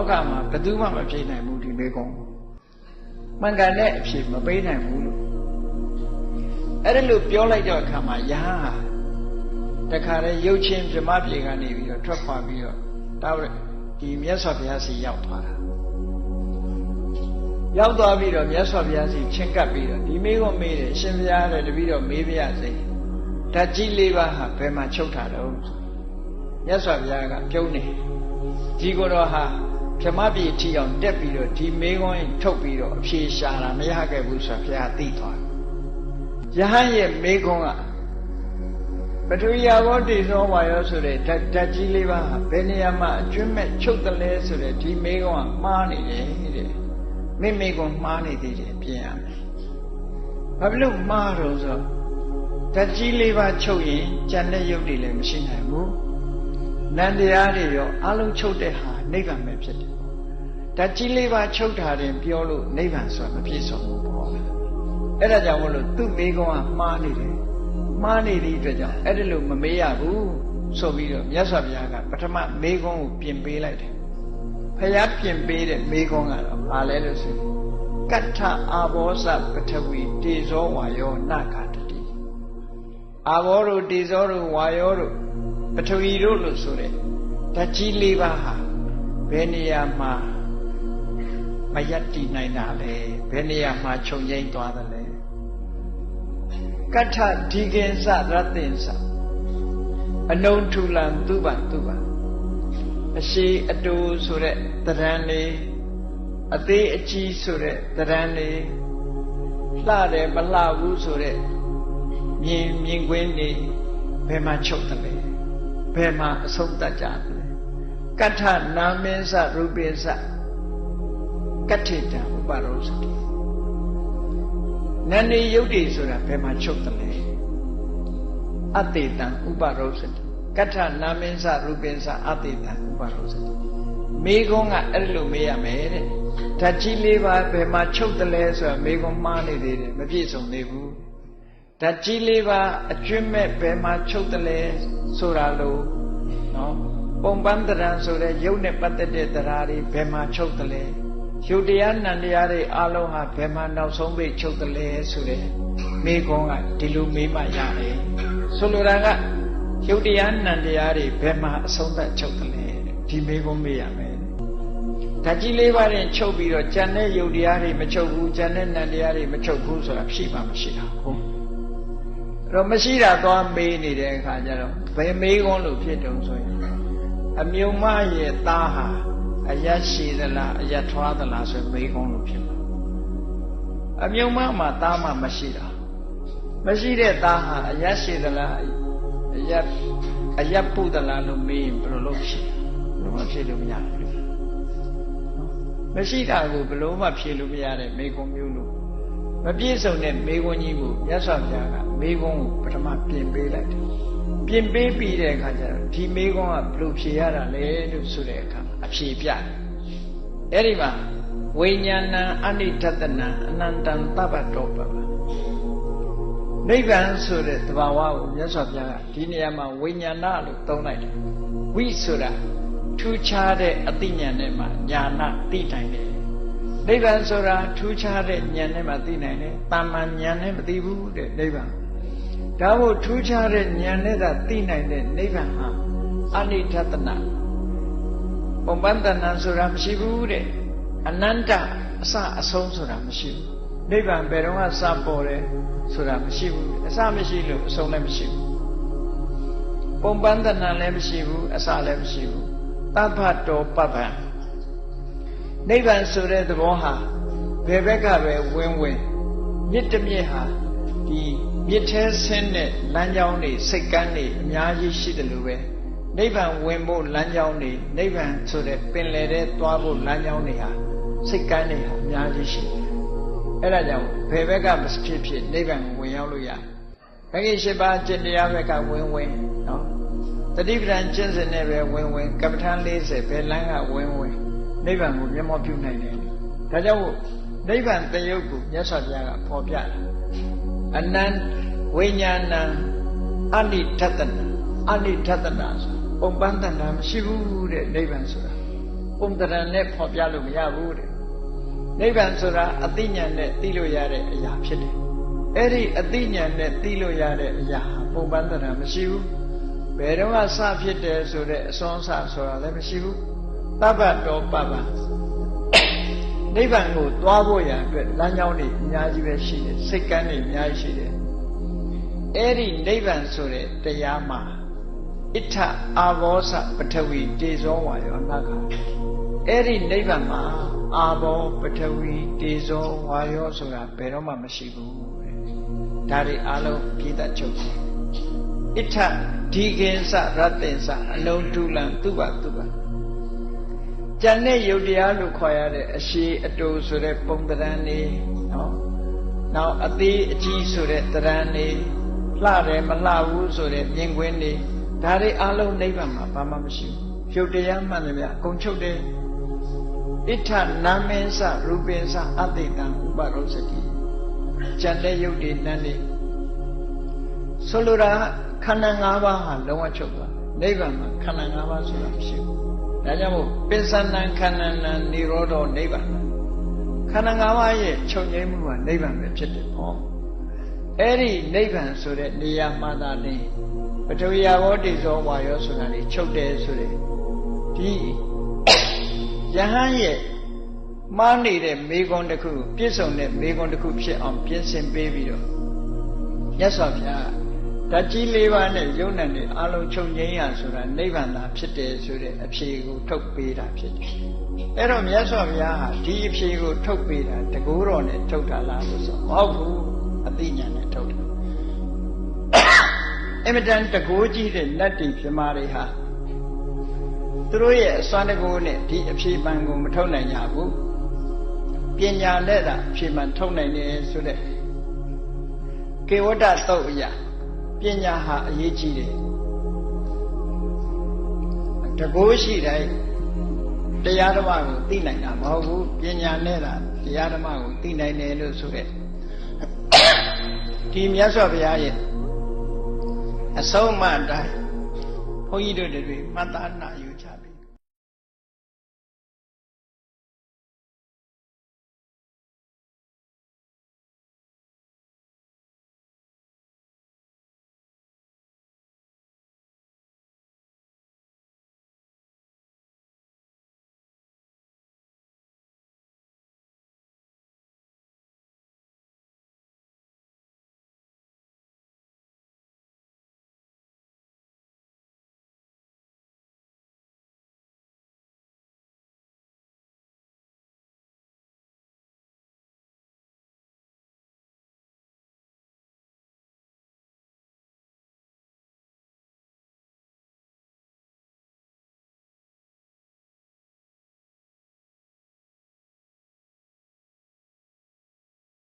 လောကမှာဘယ်သူမှမဖြေနိုင်ဘူးဒီမေကုံမှန်ကန်တဲ့အဖြေမပေးနိုင်ဘူးလို့အဲ့ဒါလို့ပြောလိုက်တဲ့အခါမှာယဟန်ဟာတခါတည်းရုပ်ချင်းဗြဟ္မပြေကနေပြီးတော့ထွက်ခွာပြီးတော့တောက်ဒီမြတ်စွာဘုရားစီရောက်သွားတာရောက်သွားပြီးတော့မြတ်စွာဘုရားစီချင်းကပ်ပြီးတော့ဒီမေကိုမေးတယ်ရှင်ဘုရားတဲ့တပည့်တော်မေးပြရစေဓာတ်ကြီးလေးပါးဟာဘယ်မှာချုပ်ထားတော့မြတ်စွာဘုရားကပြုံးနေဒီကိုယ်တော်ဟာ ဗြဟ္မပြေထီအောင်တက်ပြီးတော့ဒီမေခွန်းထုတ်ပြီးတော့အဖြေရှာတာမရခဲ့ဘူးဆိုတာဘုရားသိသွားယဟန်ရဲ့မေခွန်းကပထဝီယဘောတိသောဝါယောဆိုတဲ့ဓာတ်ကြီးလေးပါးဟာဘယ်နေရာမှာအကျွမ်းမဲ့ချုပ်တယ်လဲဆိုတဲ့ဒီမေခွန်းကမှားနေတယ်တဲ့မိမိကွန်မှားနေသေးတယ်ပြင်ရမယ်ဘာဖြစ်လို့မှားတော့ဆိုဓာတ်ကြီးလေးပါးချုပ်ရင်ကြံတဲ့ရုပ်တွေလည်းမရှိနိုင်ဘူးနန္တရားတွေရောအလုံးချုပ်တဲ့ဟာ နိဗ္ဗာန်ပဲဖြစ်တယ်ဓာတ်ကြီးလေးပါးချုပ်တာတင်ပြောလို့နိဗ္ဗာန်ဆိုတာမပြည့်စုံဘူးပေါ့အဲ့ဒါကြောင့်မလို့သူ့မိကွန်ကမှားနေတယ်မှားနေတဲ့အတွက်ကြောင့်အဲ့ဒါလို့မမေးရဘူးဆိုပြီးတော့မြတ်စွာဘုရားကပထမမိကွန်ကိုပြင်ပေးလိုက်တယ်ဖျားပြင်ပေးတဲ့မိကွန်းကတော့ဘာလဲလို့ဆိုကတ္ထအာဘောဇပထဝီတေဇောဝါယောနာခတတိအာဘောတို့တေဇောတို့ဝါယောတို့ပထဝီတို့လို့ဆိုတဲ့ဓာတ်ကြီးလေးပါးဟာ ဘယ်နေရာမှာမယက်တည်နိုင်တာလဲဘယ်နေရာမှာခြုံငိမ့်သွားတယ်လဲကတ္ထဒီကင်္စရတ္တင်္စအနုံထူလံသူပံသူပံအရှိအတူဆိုတဲ့တရံလေးအသေးအကြီးဆိုတဲ့တရံလေးလှတယ်မလှဘူးဆိုတဲ့မြင်မြင်ကွင်းနေဘယ်မှာချုပ်တယ်လဲဘယ်မှာအဆုံးတတ်ကြတယ်လဲ ကဋ္ဌနာမင်းစရူပိစကဋ္ဌိတံဥပါရောစတိနန္ဒီယုတ်တိဆိုတာဘယ်မှာချုပ်တယ်လဲအတေတံဥပါရောစတိကဋ္ဌနာမင်းစရူပင်စအတေတံဥပါရောစတိမိကုန်းကအဲ့လိုမေးရမယ်တဲ့ဓာတ်ကြီးလေးပါဘယ်မှာချုပ်တယ်လဲဆိုတာမိကုန်းမှားနေသေးတယ်မပြည့်စုံသေးဘူးဓာတ်ကြီးလေးပါအကျွင့်မဲ့ဘယ်မှာချုပ်တယ်လဲဆိုတာလို့နော် ပုံပန်းတရံဆိုတဲ့ရုပ်နဲ့ပတ်သက်တဲ့တရားတွေဘယ်မှာချုပ်တယ်လဲရုပ်တရားနံတရားတွေအလုံးဟာဘယ်မှာနောက်ဆုံးပိတ်ချုပ်တယ်လဲဆိုတဲ့မိကုန်းကဒီလိုမေးမှရတယ်ဆိုလိုတာကရုပ်တရားနံတရားတွေဘယ်မှာအဆုံးသတ်ချုပ်တယ်လဲဒီမေးခွန်းမေးရမယ်ဓာတ်ကြီးလေးပါးနဲ့ချုပ်ပြီးတော့ကြံတဲ့ရုပ်တရားတွေမချုပ်ဘူးကြံတဲ့နံတရားတွေမချုပ်ဘူးဆိုတာဖြစ်မှမရှိတာဟုတ်အဲ့တော့မရှိတာသွားမေးနေတဲ့အခါကျတော့ဘယ်မေးခွန်းလို့ဖြစ်တုံဆိုရင် အမြုံမရဲ့သားဟာအယက်ရှိသလားအယက်ထွားသလားဆိုမေးခွန်းလို့ဖြစ်မှာအမြုံမမှာသားမှမရှိတာမရှိတဲ့သားဟာအယက်ရှိသလားအယက်အယက်ပုသလားလို့မေးရင်ဘယ်လိုလုပ်ဖြစ်ဘယ်လိုမှဖြေလို့မရဘူးမရှိတာကိုဘယ်လိုမှဖြေလို့မရတဲ့မေကွန်မျိုးလို့မပြည့်စုံတဲ့မေကွန်ကြီးကိုမြတ်စွာဘုရားကမေကွန်ကိုပထမပြင်ပေးလိုက်တယ် ပြင်ပေးပြီးတဲ့အခါကျတော့ဒီမေကွန်ကဘယ်လိုဖြေရတာလဲလို့ဆိုတဲ့အခါအဖြေပြတယ်အဲ့ဒီမှာဝိညာဏံအနိဋ္ဌတနံအနန္တံတပ္ပတောပပနိဗ္ဗာန်ဆိုတဲ့သဘာဝကိုမြတ်စွာဘုရားကဒီနေရာမှာဝိညာဏလို့သုံးလိုက်တယ်ဝိဆိုတာထူးခြားတဲ့အသိဉာဏ်နဲ့မှညာနာသိနိုင်တယ်နိဗ္ဗာန်ဆိုတာထူးခြားတဲ့ဉာဏ်နဲ့မှသိနိုင်တယ်တာမန်ဉာဏ်နဲ့မသိဘူးတဲ့နိဗ္ဗာန် ဒါမို့ထူးခြားတဲ့ဉာဏ်နဲ့သာသိနိုင်တဲ့နိဗ္ဗာန်ဟာအနိဋ္ဌတနာပုံပန်းတဏဆိုတာမရှိဘူးတဲ့အနန္တအစအဆုံးဆိုတာမရှိဘူးနိဗ္ဗာန်ဘယ်တော့မှစပေါ်တယ်ဆိုတာမရှိဘူးအစမရှိလို့အဆုံးလည်းမရှိဘူးပုံပန်းတဏလည်းမရှိဘူးအစလည်းမရှိဘူးတပ္ပတောပပ္ပံနိဗ္ဗာန်ဆိုတဲ့သဘောဟာဘယ်ဘက်ကပဲဝင်ဝင်မြစ်တမြစ်ဟာဒီ မြစ်ထဲဆင်းတဲ့လမ်းကြောင်းတွေစိတ်ကမ်းတွေအများကြီးရှိတယ်လို့ပဲနိဗ္ဗာန်ဝင်ဖို့လမ်းကြောင်းတွေနိဗ္ဗာန်ဆိုတဲ့ပင်လယ်ထဲသွားဖို့လမ်းကြောင်းတွေဟာစိတ်ကမ်းတွေဟာအများကြီးရှိတယ်အဲ့ဒါကြောင့်ဘယ်ဘက်ကမဖြစ်ဖြစ်နိဗ္ဗာန်ကိုဝင်ရောက်လို့ရတယ်။ဘဂိရှိပါจิตတရားဘက်ကဝင်ဝင်နော်တတိပဒံကျင့်စဉ်နဲ့ပဲဝင်ဝင်ကပ္ပဋ္ဌာန်း40ဘယ်လမ်းကဝင်ဝင်နိဗ္ဗာန်ကိုမျက်မှောက်ပြုနိုင်တယ်။ဒါကြောင့်နိဗ္ဗာန်တယုတ်ကိုမြတ်စွာဘုရားကဖော်ပြတာ။အနန္ဝိညာဏံအနိထတနာအနိထတနာဆိုပုံပန်းတဏမရှိဘူးတဲ့နိဗ္ဗာန်ဆိုတာပုံတရံနဲ့ဖော်ပြလို့မရဘူးတဲ့နိဗ္ဗာန်ဆိုတာအသိဉာဏ်နဲ့သိလို့ရတဲ့အရာဖြစ်တယ်အဲ့ဒီအသိဉာဏ်နဲ့သိလို့ရတဲ့အရာဟာပုံပန်းတရံမရှိဘူးဘယ်တော့မှစဖြစ်တယ်ဆိုတဲ့အစွမ်းစဆိုတာလည်းမရှိဘူးတပ္ပတောပပ္ပနိဗ္ဗာန်ကိုသွားဖို့ရန်အတွက်လမ်းကြောင်းတွေအများကြီးပဲရှိတယ်စိတ်ကမ်းတွေအများကြီးရှိတယ် အဲ့ဒီနိဗ္ဗာန်ဆိုတဲ့တရားမှာဣထအာဘောဇပထဝီတေဇောဝါယောနာခအဲ့ဒီနိဗ္ဗာန်မှာအာဘောပထဝီတေဇောဝါယောဆိုတာဘယ်တော့မှမရှိဘူးတဲ့ဒါတွေအလုံးပြည့်တတ်ချုပ်တယ်ဣထဒီကင်္စရတ္တင်္စအလုံးတူလံသူပါသူပါကျန်တဲ့ယုတ်တရားလို့ခေါ်ရတဲ့အရှိအတူဆိုတဲ့ပုံတရံနေနော်နောက်အသေးအကြီးဆိုတဲ့တရံနေ လှတယ်မလှဘူးဆိုတဲ့မြင်ကွင်းနေဒါတွေအလုံးနိဗ္ဗာန်မှာဘာမှမရှိဘူးယုတ်တရားမှန်တယ်ဗျအကုန်ချုပ်တယ်ဣထနာမင်းစရူပင်းစအတိတံဥပရောစတိကျန်တဲ့ယုတ်တွေနန်းနေဆိုလိုတာခန္ဓာ၅ပါးဟာလုံးဝချုပ်သွားနိဗ္ဗာန်မှာခန္ဓာ၅ပါးဆိုတာမရှိဘူးဒါကြောင့်မို့ပစ္စနံခန္ဓာနံនិရောဓနိဗ္ဗာန်ခန္ဓာ၅ပါးရဲ့ချုပ်ငြိမ်းမှုကနိဗ္ဗာန်ပဲဖြစ်တယ်ပေါ့ အဲ့ဒီနိဗ္ဗာန်ဆိုတဲ့နေရာမှာသာနေပထဝီယဘောတိဇောဝါယောဆိုတာလေချုပ်တယ်ဆိုတဲ့ဒီယဟန်ရဲ့မှားနေတဲ့မေကွန်တစ်ခုပြည့်စုံတဲ့မေကွန်တစ်ခုဖြစ်အောင်ပြင်ဆင်ပေးပြီးတော့မြတ်စွာဘုရားဓာတ်ကြီး၄ပါးနဲ့ယုံနဲ့နဲ့အလုံးချုပ်ငြိမ်းရဆိုတာနိဗ္ဗာန်သာဖြစ်တယ်ဆိုတဲ့အဖြေကိုထုတ်ပေးတာဖြစ်တယ်။အဲ့တော့မြတ်စွာဘုရားဟာဒီအဖြေကိုထုတ်ပေးတာတကူတော်နဲ့ထုတ်တာလားလို့ဆိုမဟုတ်ဘူး အသိဉာဏ်နဲ့ထုတ်တာ။အမတန်တကူကြီးတဲ့လက်တီပြမာတွေဟာသူတို့ရဲ့အစွမ်းတကူနဲ့ဒီအဖြေပံကိုမထုတ်နိုင်ကြဘူး။ပညာနဲ့သာအဖြေပံထုတ်နိုင်တယ်ဆိုတဲ့ကေဝတ္တသုတ်အရာပညာဟာအရေးကြီးတယ်တကိုးရှိတိုင်းတရားဓမ္မကိုသိနိုင်တာမဟုတ်ဘူးပညာနဲ့သာတရားဓမ္မကိုသိနိုင်တယ်လို့ဆိုရက် ဒီမြတ်စွာဘုရားရဲ့အဆုံးအမအတိုင်းဘုန်းကြီးတို့တွေမှတ်သားနာယူ